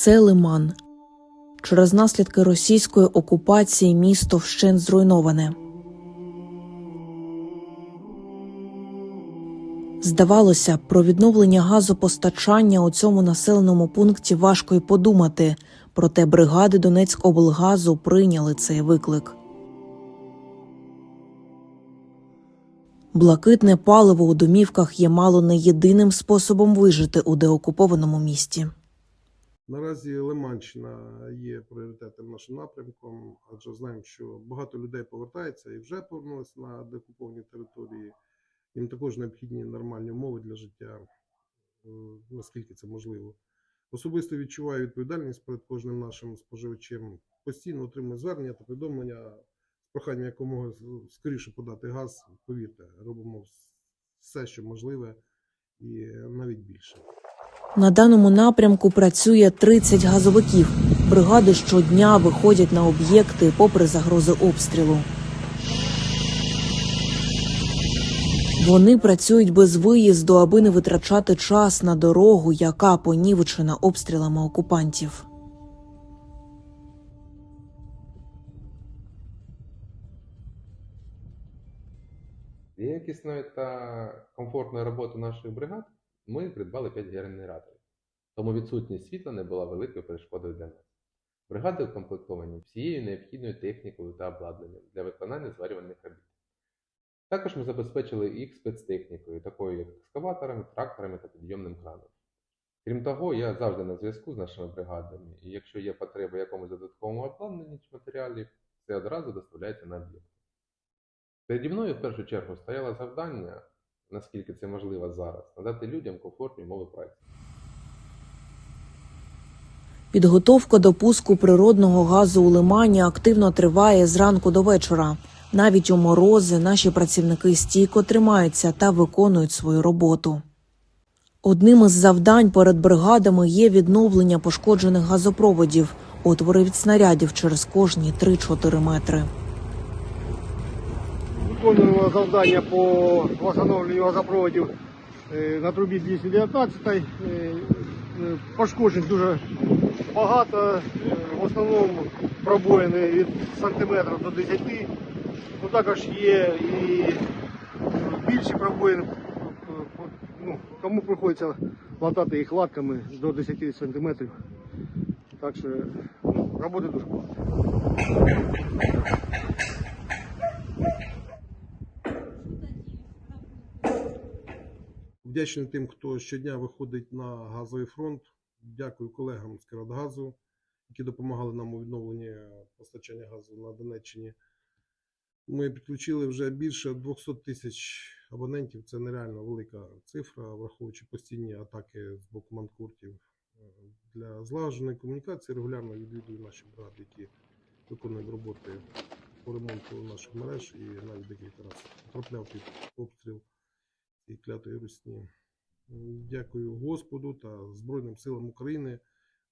Це Лиман. Через наслідки російської окупації місто вщент зруйноване. Здавалося, про відновлення газопостачання у цьому населеному пункті важко й подумати, проте бригади Донецькоблгазу прийняли цей виклик. Блакитне паливо у домівках є мало не єдиним способом вижити у деокупованому місті. Наразі Лиманщина є пріоритетним нашим напрямком, адже знаємо, що багато людей повертається і вже повернулися на деокуповані території. Їм також необхідні нормальні умови для життя, е, наскільки це можливо. Особисто відчуваю відповідальність перед кожним нашим споживачем. Постійно отримую звернення та повідомлення з проханням якомога скоріше подати газ. Повірте, робимо все, що можливе, і навіть більше. На даному напрямку працює 30 газовиків. Бригади щодня виходять на об'єкти попри загрози обстрілу. Вони працюють без виїзду, аби не витрачати час на дорогу, яка понівечена обстрілами окупантів. Для якісної та комфортної роботи наших бригад ми придбали 5 генераторів, тому відсутність світла не була великою перешкодою для нас. Бригади укомплектовані всією необхідною технікою та обладнанням для виконання зварювальних робіт. Також ми забезпечили їх спецтехнікою, такою як екскаваторами, тракторами та підйомним краном. Крім того, я завжди на зв'язку з нашими бригадами, і якщо є потреба якомусь додатковому обладнанні чи матеріалі, це одразу доставляється на об'єкт. Переді мною в першу чергу стояло завдання, наскільки це можливо зараз, надати людям комфортні умови праці. Підготовка до пуску природного газу у лимані активно триває з ранку до вечора. Навіть у морози наші працівники стійко тримаються та виконують свою роботу. Одним із завдань перед бригадами є відновлення пошкоджених газопроводів, отвори від снарядів через кожні 3-4 метри. Виконуємо завдання по встановленню газопроводів е, на трубі 219. Е, е, Пошкоджень дуже багато, в основному пробоїни від сантиметра до 10. Ну, також є і більші пробоїни, ну, кому приходиться латати їх латками до 10 сантиметрів. Так що ну, роботи дуже багато. Вдячний тим, хто щодня виходить на газовий фронт. Дякую колегам з Кіровогазу, які допомагали нам у відновленні постачання газу на Донеччині. Ми підключили вже більше 200 тисяч абонентів. Це нереально велика цифра, враховуючи постійні атаки з боку манкуртів. Для злагодженої комунікації регулярно відвідую наші бригади, які виконують роботи по ремонту наших мереж і навіть декілька разів потрапляв під обстріл і клятої русні. Дякую Господу та Збройним силам України.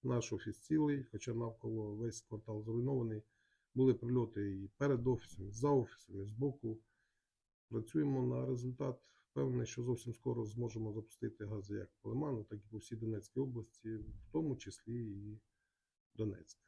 Наш офіс цілий, хоча навколо весь квартал зруйнований. Були прильоти і перед офісом, і за офісом, і збоку. Працюємо на результат. Впевнений, що зовсім скоро зможемо запустити гази як по Лиману, так і по всій Донецькій області, в тому числі і Донецьк.